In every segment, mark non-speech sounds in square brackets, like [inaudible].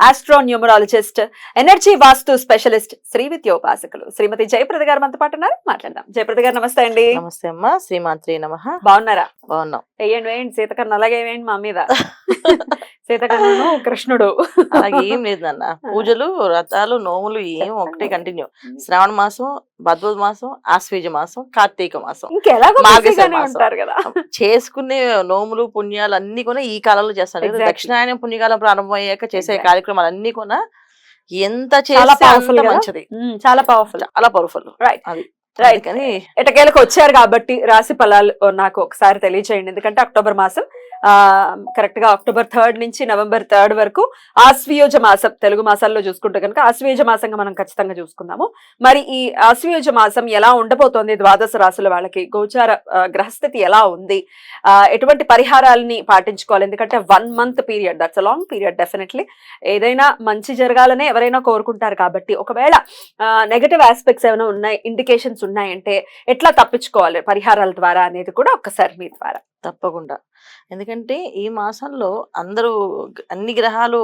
astro numerologist energy vastu specialist Shri విద్యోపాసకులు Shrimati Jayaprada garu మనతో పాటు ఉన్నారు. మాట్లాడదాం. జయప్రద గారు నమస్తే అండి. నమస్తే అమ్మా. శ్రీమాత్రి నమ. బాగున్నారా? బాగున్నాం. వేయండి వేయండి సీతకర్ణ అలాగే వేయండి మా మీద. [laughs] సీతకర్ణను కృష్ణుడు. అలాగే ఏం లేదు నాన్న. పూజలు వ్రతాలు నోములు ఏం ఒకటే కంటిన్యూ శ్రావణ మాసం భద్వత మాసం ఆశ్వేజ మాసం కార్తీక మాసం చేసుకునే నోములు పుణ్యాలు అన్ని కూడా ఈ కాలంలో చేస్తాను. దక్షిణాయనం పుణ్యకాలం ప్రారంభమయ్యాక చేసే Exactly. కార్యక్రమాలు అన్ని కూడా ఎంత చాలా చేస్తే కదా? మంచిది. చాలా పవర్ఫుల్ చాలా పవర్ఫుల్ రైట్ అది. రైట్ అందుకని ఎటకేలకు వచ్చారు కాబట్టి రాశి ఫలాలు నాకు ఒకసారి తెలియచేయండి. ఎందుకంటే అక్టోబర్ మాసం కరెక్ట్గా అక్టోబర్ థర్డ్ నుంచి నవంబర్ థర్డ్ వరకు ఆశ్వయోజ మాసం తెలుగు మాసాల్లో చూసుకుంటే కనుక ఆశ్వయోజ మాసంగా మనం ఖచ్చితంగా చూసుకుందాము. మరి ఈ ఆశ్వయోజ మాసం ఎలా ఉండబోతోంది ద్వాదశ రాశుల వాళ్ళకి? గోచార గ్రహస్థితి ఎలా ఉంది? ఎటువంటి పరిహారాలని పాటించుకోవాలి? ఎందుకంటే one month period that's a long period definitely ఏదైనా మంచి జరగాలనే ఎవరైనా కోరుకుంటారు కాబట్టి ఒకవేళ నెగటివ్ ఆస్పెక్ట్స్ ఏమైనా ఉన్నాయి ఇండికేషన్స్ ఉన్నాయంటే ఎట్లా తప్పించుకోవాలి? పరిహారాల ద్వారా అనేది కూడా ఒక్కసారి మీ ద్వారా. తప్పకుండా. ఎందుకంటే ఈ మాసంలో అందరూ అన్ని గ్రహాలు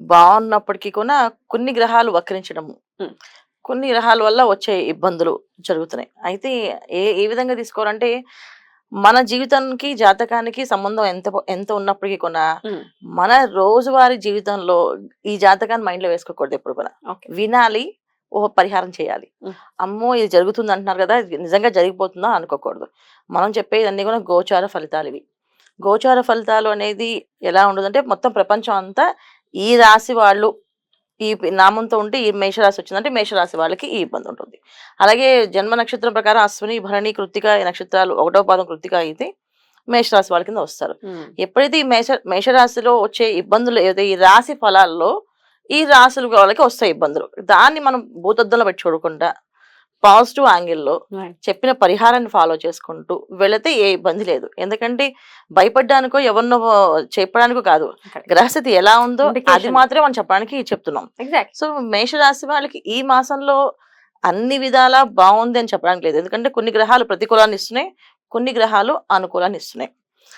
బాగున్నప్పటికీ కూడా కొన్ని గ్రహాలు వక్రించడము. కొన్ని గ్రహాల వల్ల వచ్చే ఇబ్బందులు జరుగుతున్నాయి. అయితే ఏ ఏ విధంగా తీసుకోవాలంటే మన జీవితానికి జాతకానికి సంబంధం ఎంత ఎంత ఉన్నప్పటికీ కూడా మన రోజువారీ జీవితంలో ఈ జాతకాన్ని మైండ్లో వేసుకోకూడదు ఎప్పుడు కూడా. వినాలి ఓ పరిహారం చేయాలి. అమ్మో ఇది జరుగుతుంది అంటున్నారు కదా ఇది నిజంగా జరిగిపోతుందా అనుకోకూడదు. మనం చెప్పేది అన్ని కూడా గోచార ఫలితాలు ఇవి గోచార ఫలితాలు అనేది ఎలా ఉండదంటే మొత్తం ప్రపంచం అంతా ఈ రాశి వాళ్ళు ఈ నామంతో ఉంటే ఈ మేషరాశి వచ్చిందంటే మేషరాశి వాళ్ళకి ఈ ఇబ్బంది ఉంటుంది. అలాగే జన్మ నక్షత్రం ప్రకారం అశ్విని భరణి కృత్తిక ఈ నక్షత్రాలు ఒకటో పాదం కృత్తిక అయితే మేషరాశి వాళ్ళ కింద వస్తారు. ఎప్పుడైతే ఈ మేష మేషరాశిలో వచ్చే ఇబ్బందులు ఏదైతే ఈ రాశి ఫలాల్లో ఈ రాశుల వాళ్ళకి వస్తాయి ఇబ్బందులు. దాన్ని మనం భూతద్దంలో పెట్టి చూడకుండా పాజిటివ్ యాంగిల్లో చెప్పిన పరిహారాన్ని ఫాలో చేసుకుంటూ వెళితే ఏ ఇబ్బంది లేదు. ఎందుకంటే భయపడ్డానికో ఎవరినో చెప్పడానికో కాదు. గ్రహస్థితి ఎలా ఉందో అది. మాత్రమే మనం చెప్పడానికి చెప్తున్నాం. సో మేషరాశి వాళ్ళకి ఈ మాసంలో అన్ని విధాలా బాగుంది అని చెప్పడానికి లేదు. ఎందుకంటే కొన్ని గ్రహాలు ప్రతికూలాన్ని ఇస్తున్నాయి కొన్ని గ్రహాలు అనుకూలాన్ని ఇస్తున్నాయి.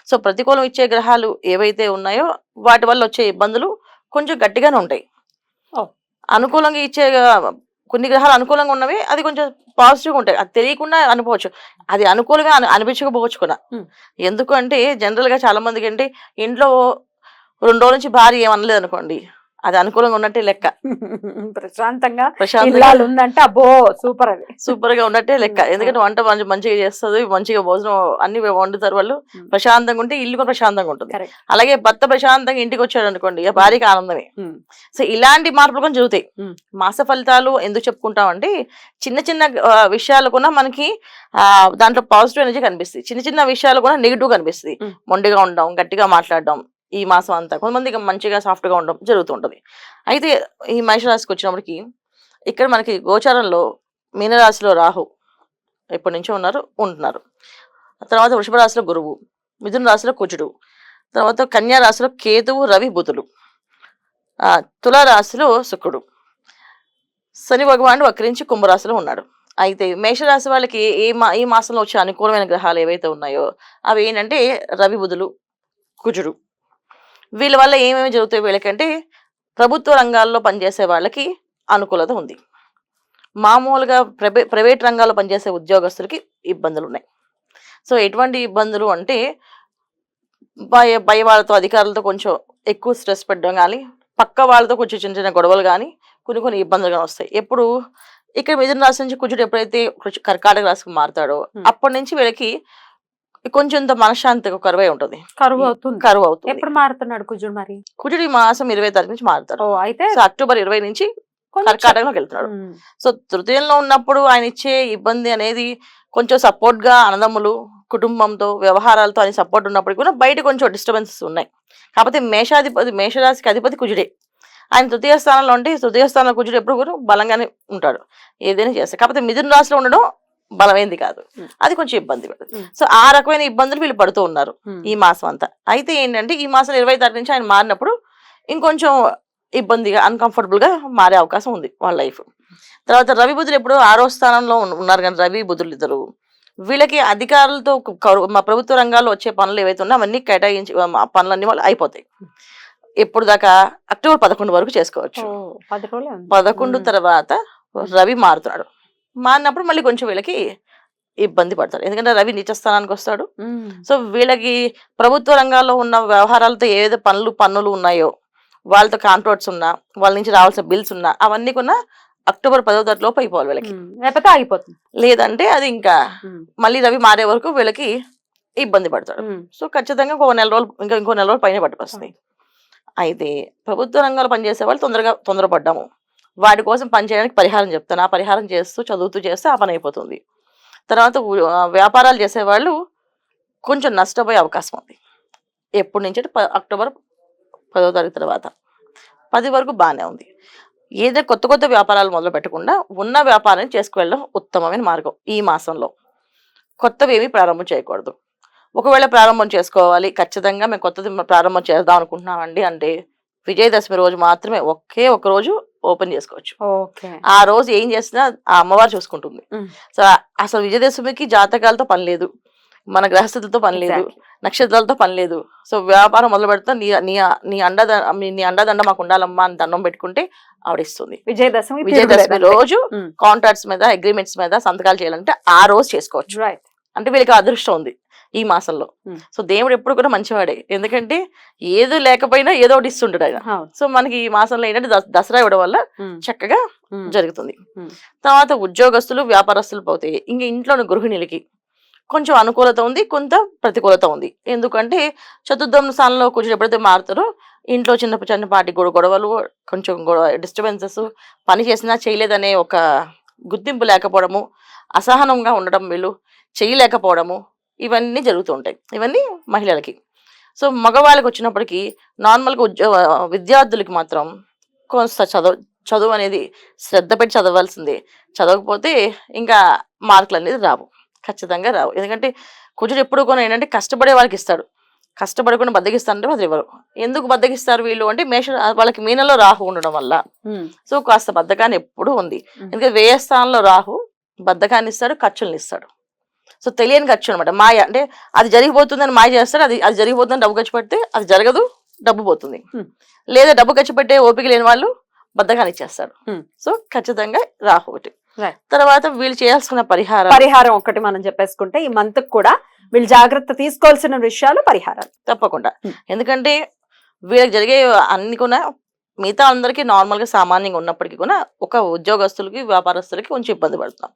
సో ప్రతికూలం ఇచ్చే గ్రహాలు ఏవైతే ఉన్నాయో వాటి వల్ల వచ్చే ఇబ్బందులు కొంచెం గట్టిగానే ఉంటాయి. అనుకూలంగా ఇచ్చే కొన్ని గ్రహాలు అనుకూలంగా ఉన్నవి అది కొంచెం పాజిటివ్గా ఉంటాయి. అది తెలియకుండా అనుకోవచ్చు. అది అనుకూలంగా అను- అనిపించకపోవచ్చు కూడా. Hmm. ఎందుకు అంటే జనరల్గా చాలా మందికి ఏంటి ఇంట్లో రెండు రోజుల నుంచి భార్య ఏమనలేదు అనుకోండి అది అనుకూలంగా ఉన్నట్టే లెక్క [laughs] ప్రశాంతంగా ప్రశాంతంగా ఇల్లాలు ఉందంటే అబ్బో సూపర్ అది సూపర్గా ఉన్నట్టే [laughs] లెక్క. ఎందుకంటే వంట మంచి మంచిగా చేస్తుంది మంచిగా భోజనం అన్ని వండుతారు వాళ్ళు Hmm. ప్రశాంతంగా ఉంటే ఇల్లు కూడా ప్రశాంతంగా ఉంటుంది అలాగే భర్త ప్రశాంతంగా ఇంటికి వచ్చాడు అనుకోండి ఇక భార్యకి ఆనందమే Hmm. సో ఇలాంటి మార్పులు కూడా జరుగుతాయి Hmm. మాస ఫలితాలు ఎందుకు చెప్పుకుంటాం అంటే చిన్న చిన్న విషయాలు కూడా మనకి ఆ దాంట్లో పాజిటివ్ ఎనర్జీ కనిపిస్తుంది చిన్న చిన్న విషయాలు కూడా నెగిటివ్ కనిపిస్తుంది. మొండిగా ఉండడం గట్టిగా మాట్లాడడం ఈ మాసం అంతా. కొంతమంది మంచిగా సాఫ్ట్గా ఉండడం జరుగుతుంటుంది. అయితే ఈ మేషరాశికి వచ్చినప్పటికి ఇక్కడ మనకి గోచారంలో మీనరాశిలో రాహు ఎప్పటి నుంచో ఉన్నారు ఉంటున్నారు. తర్వాత వృషభ రాశిలో గురువు మిథున రాశిలో కుజుడు తర్వాత కన్యా రాశిలో కేతువు రవి బుధులు ఆ, తులా రాశిలో శుక్రుడు. శని భగవానుడు వక్రించి కుంభరాశిలో ఉన్నాడు. అయితే మేషరాశి వాళ్ళకి ఏ మా ఈ మాసంలో వచ్చే అనుకూలమైన గ్రహాలు ఏవైతే ఉన్నాయో అవి ఏంటంటే రవి బుధులు కుజుడు. వీళ్ళ వల్ల ఏమేమి జరుగుతాయి వీళ్ళకంటే ప్రభుత్వ రంగాల్లో పనిచేసే వాళ్ళకి అనుకూలత ఉంది. మామూలుగా ప్రైవే ప్రైవేట్ రంగాల్లో పనిచేసే ఉద్యోగస్తులకి ఇబ్బందులు ఉన్నాయి సో ఎటువంటి ఇబ్బందులు అంటే భయ భయ వాళ్ళతో అధికారులతో కొంచెం ఎక్కువ స్ట్రెస్ పెట్టడం కానీ పక్క వాళ్ళతో కొంచెం చిన్న చిన్న గొడవలు కానీ కొన్ని కొన్ని ఇబ్బందులు కానీ వస్తాయి. ఎప్పుడు ఇక్కడ మిథున రాశి నుంచి కుజుడు ఎప్పుడైతే కర్కాటక రాశికి మారుతాడో. అప్పటి నుంచి వీళ్ళకి కొంచెం మనశ్శాంతి కరువై ఉంటుంది. కరువు అవుతుంది. కరువు అవుతుంది. ఎప్పుడు మారుతున్నాడు కుజుడు మరి? కుజుడు ఈ మాసం ఇరవై తారీఖు నుంచి మారుతాడు. అయితే అక్టోబర్ ఇరవై నుంచి కర్కాటకంలోకి వెళ్తున్నాడు. సో తృతీయంలో ఉన్నప్పుడు ఆయన ఇచ్చే ఇబ్బంది అనేది కొంచెం సపోర్ట్గా అన్నదమ్ములు కుటుంబంతో వ్యవహారాలతో అని సపోర్ట్ ఉన్నప్పటికీ కూడా బయట కొంచెం డిస్టర్బెన్సెస్ ఉన్నాయి. కాకపోతే మేషాధిపతి మేషరాశికి అధిపతి కుజుడే. ఆయన తృతీయ స్థానంలో ఉంటే తృతీయ స్థానంలో కుజుడు ఎప్పుడు కూడా బలంగానే ఉంటాడు. ఏదైనా చేస్తాడు కాకపోతే మిథున రాశిలో ఉండడం బలమైంది కాదు. అది కొంచెం ఇబ్బంది పడుతుంది. సో ఆ రకమైన ఇబ్బందులు వీళ్ళు పడుతూ ఉన్నారు ఈ మాసం అంతా. అయితే ఏంటంటే ఈ మాసం ఇరవై తారీఖు నుంచి ఆయన మారినప్పుడు ఇంకొంచెం ఇబ్బందిగా అన్కంఫర్టబుల్గా మారే అవకాశం ఉంది వాళ్ళ లైఫ్. తర్వాత రవి బుధులు ఎప్పుడు ఆరో స్థానంలో ఉన్న- ఉన్నారు కానీ రవి బుధులు ఇద్దరు. వీళ్ళకి అధికారులతో కరు- మా ప్రభుత్వ రంగాల్లో వచ్చే పనులు ఏవైతే ఉన్నాయో అవన్నీ కేటాయించి పనులన్నీ వాళ్ళు అయిపోతాయి. ఎప్పుడు దాకా అక్టోబర్ పదకొండు వరకు చేసుకోవచ్చు. పదకొండు. తర్వాత రవి మారుతున్నాడు. మారినప్పుడు మళ్ళీ కొంచెం వీళ్ళకి ఇబ్బంది పడతారు ఎందుకంటే రవి నీచ స్థానానికి వస్తాడు. సో వీళ్ళకి ప్రభుత్వ రంగాల్లో ఉన్న వ్యవహారాలతో ఏదైతే పనులు పన్నులు ఉన్నాయో వాళ్ళతో కాంట్రాక్ట్స్ ఉన్నా వాళ్ళ నుంచి రావాల్సిన బిల్స్ ఉన్నా అవన్నీ కూడా అక్టోబర్ పదో తారీఖు లోపు అయిపోవాలి వీళ్ళకి. లేకపోతే ఆగిపోతుంది లేదంటే అది ఇంకా. మళ్ళీ రవి మారే వరకు వీళ్ళకి ఇబ్బంది పడతాడు. సో ఖచ్చితంగా ఇంకో నెల రోజులు ఇంకా ఇంకో నెల రోజులు పైన పట్టుకొస్తుంది అయితే ప్రభుత్వ రంగంలో పనిచేసే వాళ్ళు తొందరగా తొందరపడ్డాము వాటి కోసం పనిచేయడానికి పరిహారం చెప్తాను. ఆ పరిహారం చేస్తూ చదువుతూ చేస్తే ఆ పని అయిపోతుంది. తర్వాత వ్యాపారాలు చేసేవాళ్ళు కొంచెం నష్టపోయే అవకాశం ఉంది. ఎప్పటి నుంచి అంటే ప- అక్టోబర్ పదో తారీఖు తర్వాత. పది వరకు బాగానే ఉంది. ఏదైనా కొత్త కొత్త వ్యాపారాలు మొదలు పెట్టకుండా ఉన్న వ్యాపారాన్ని చేసుకువెళ్ళడం ఉత్తమమైన మార్గం ఈ మాసంలో. కొత్తవి ఏమీ ప్రారంభం చేయకూడదు. ఒకవేళ ప్రారంభం చేసుకోవాలి ఖచ్చితంగా మేము కొత్తది ప్రారంభం చేద్దాం అనుకుంటున్నామండి అంటే విజయదశమి రోజు మాత్రమే ఒకే ఒక రోజు ఓపెన్ చేసుకోవచ్చు. ఆ రోజు ఏం చేసినా ఆ అమ్మవారు చూసుకుంటుంది. సో అసలు విజయదశమికి జాతకాలతో పని లేదు. మన గ్రహస్థితులతో పని లేదు. నక్షత్రాలతో పని లేదు. సో వ్యాపారం మొదలు పెడతా నీ నీ నీ అండద నీ అండదండ మాకు ఉండాలమ్మా అని దండం పెట్టుకుంటే ఆవిడిస్తుంది. విజయదశమి విజయదశమి రోజు. కాంట్రాక్ట్స్ మీద అగ్రిమెంట్స్ మీద సంతకాలు చేయాలంటే ఆ రోజు చేసుకోవచ్చు. రైట్ అంటే వీళ్ళకి అదృష్టం ఉంది ఈ మాసంలో. సో దేవుడు ఎప్పుడు కూడా మంచివాడే. ఎందుకంటే ఏదో లేకపోయినా ఏదో ఒకటి ఇస్తుంటాడు ఆయన. సో మనకి ఈ మాసంలో ఏంటంటే దస- దసరా ఇవ్వడం వల్ల చక్కగా జరుగుతుంది. తర్వాత ఉద్యోగస్తులు వ్యాపారస్తులు పోతాయి. ఇంక ఇంట్లోని గృహిణులకి కొంచెం అనుకూలత ఉంది కొంత ప్రతికూలత ఉంది. ఎందుకంటే చతుర్థం స్థానంలో కొంచెం ఎప్పుడైతే మారుతారో ఇంట్లో చిన్న చిన్నపాటి గొడవ గొడవలు కొంచెం గొడవ డిస్టర్బెన్సెస్ పని చేసినా చేయలేదనే ఒక గుర్తింపు లేకపోవడము అసహనంగా ఉండడం వీళ్ళు. చేయలేకపోవడము ఇవన్నీ జరుగుతూ ఉంటాయి ఇవన్నీ మహిళలకి. సో మగవాళ్ళకి వచ్చినప్పటికీ నార్మల్గా ఉద్యోగ విద్యార్థులకి మాత్రం కొంత చదువు చదువు అనేది శ్రద్ధ పెట్టి చదవాల్సిందే. చదవకపోతే ఇంకా మార్కులు అనేది రావు. ఖచ్చితంగా రావు. ఎందుకంటే కుజుడు ఎప్పుడు కూడా ఏంటంటే కష్టపడే వాళ్ళకి ఇస్తాడు. కష్టపడకుండా బద్దగిస్తారంటే అది ఇవ్వరు ఎందుకు బద్దగిస్తారు వీళ్ళు? అంటే మేష వాళ్ళకి మీనలో రాహు ఉండడం వల్ల. సో కాస్త బద్ధకాన్ని ఎప్పుడూ ఉంది. ఎందుకంటే వ్యయ స్థానంలో రాహు బద్ధకాన్ని ఇస్తాడు ఖర్చులను ఇస్తాడు సో తెలియని ఖర్చు అనమాట మాయ అంటే అది జరిగిపోతుందని మాయ చేస్తాడు అది అది జరిగిపోతుందని డబ్బు ఖర్చు పెడితే అది జరగదు డబ్బు పోతుంది. లేదా డబ్బు ఖర్చు పెట్టే ఓపిక లేని వాళ్ళు బద్ధకాన్ని ఇచ్చేస్తాడు Hmm. సో ఖచ్చితంగా రాహు ఒకటి. తర్వాత వీళ్ళు చేయాల్సిన పరిహారం పరిహారం ఒకటి మనం చెప్పేసుకుంటే ఈ మంత్ కూడా వీళ్ళు జాగ్రత్త తీసుకోవాల్సిన విషయాలు పరిహారాలు తప్పకుండా. ఎందుకంటే వీళ్ళకి జరిగే అన్ని కూడా మిగతా అందరికీ నార్మల్గా సామాన్యంగా ఉన్నప్పటికీ కూడా ఒక ఉద్యోగస్తులకి వ్యాపారస్తులకి కొంచెం ఇబ్బంది పడుతున్నాం.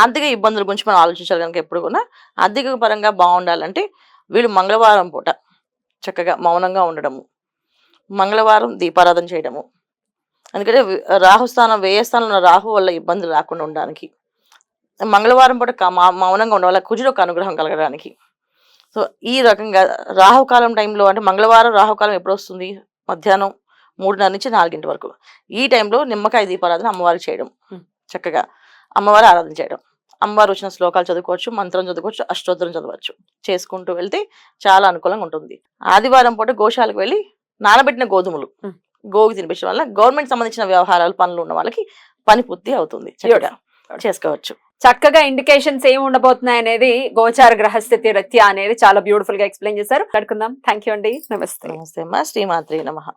ఆర్థిక ఇబ్బందుల గురించి మనం ఆలోచించాలి కనుక ఎప్పుడు కూడా ఆర్థిక పరంగా బాగుండాలంటే వీళ్ళు మంగళవారం పూట చక్కగా మౌనంగా ఉండడము మంగళవారం దీపారాధన చేయడము. ఎందుకంటే రాహుస్థానం వ్యయస్థానంలో ఉన్న రాహు వల్ల ఇబ్బందులు రాకుండా ఉండడానికి. మంగళవారం పూట మౌనంగా ఉండడం వల్ల కుజుడు ఒక అనుగ్రహం కలగడానికి. సో ఈ రకంగా రాహుకాలం టైంలో అంటే మంగళవారం రాహుకాలం ఎప్పుడు వస్తుంది? మధ్యాహ్నం మూడున్నర నుంచి నాలుగింటి వరకు. ఈ టైంలో నిమ్మకాయ దీపారాధన అమ్మవారికి చేయడం. చక్కగా అమ్మవారి ఆరాధన చేయడం. అమ్మవారు వచ్చిన శ్లోకాలు చదువుకోవచ్చు మంత్రం చదువుకోవచ్చు అష్టోత్తరం చదవచ్చు. చేసుకుంటూ వెళ్తే చాలా అనుకూలంగా ఉంటుంది. ఆదివారం పూట గోశాలకు వెళ్ళి నానబెట్టిన గోధుమలు. గోగు తినిపించడం వల్ల గవర్నమెంట్ సంబంధించిన వ్యవహారాలు పనులు ఉన్న వాళ్ళకి పని పూర్తి అవుతుంది. చేసుకోవచ్చు. చక్కగా ఇండికేషన్స్ ఏమి ఉండబోతున్నాయి అనేది గోచార గ్రహస్థితి రీత్యా అనేది చాలా బ్యూటిఫుల్గా ఎక్స్ప్లెయిన్ చేశారు. కడుకుందాం థ్యాంక్ యూ అండి. నమస్తే. నమస్తే అమ్మా. శ్రీమాత్రి నమ.